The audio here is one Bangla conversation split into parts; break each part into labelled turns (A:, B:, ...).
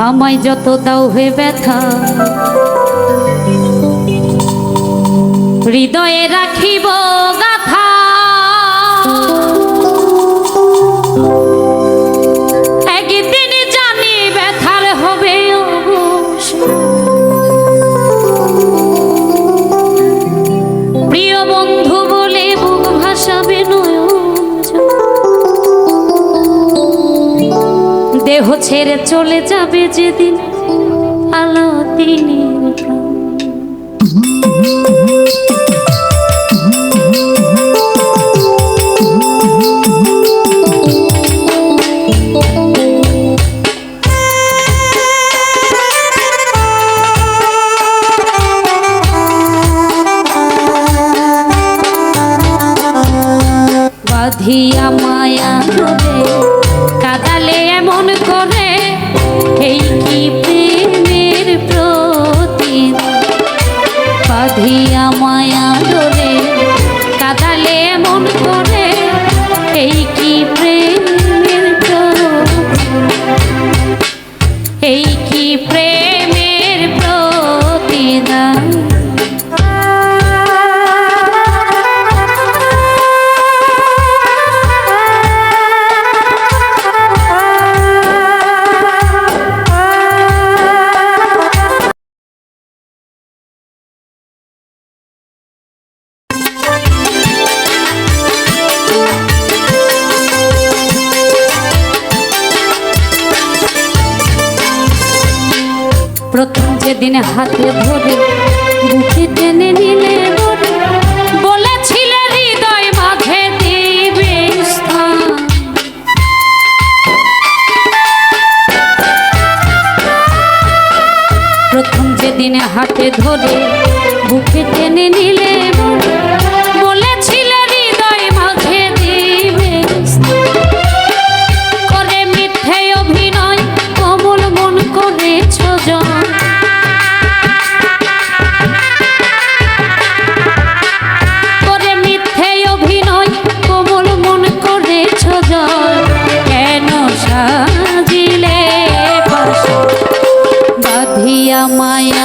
A: আমায় যত দাও হয়ে ব্যথা দেহ ছেড়ে চলে যাবে যেদিন আলো প্রাণ। বাঁধিয়া যেদিন হাতে ধরে বুকে টেনে নিলে বলেছিলে হৃদয় মাঝে দিবে স্থান। প্রথম যেদিন হাতে ধরে বুকে টেনে নিলে বাঁধিয়া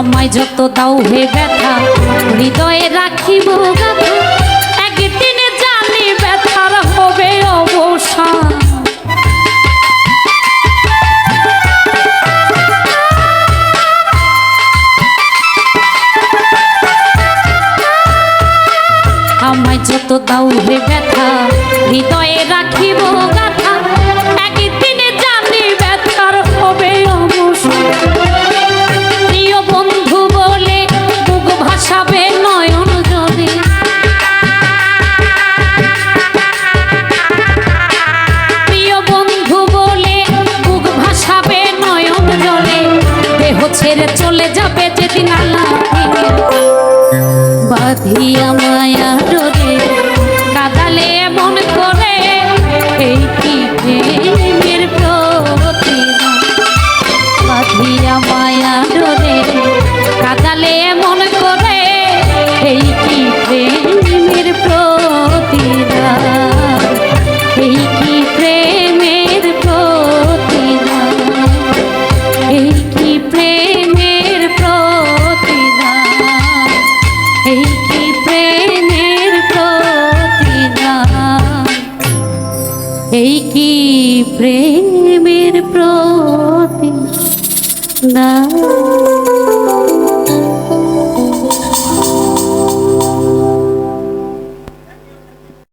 A: আমায় যত দাও হে ব্যথা, হৃদয়ে রাখিব একদিনে জানি ব্যথার হবে অবসান আমায় যত দাও হে ব্যথা, হৃদয়ে রাখিব গাথা বাঁধিয়া মায়া ডোরে কাদালে মন করে এই কি প্রেমের মায়া ডোরে কাদালে মন এই কি প্রেমের প্রতি না?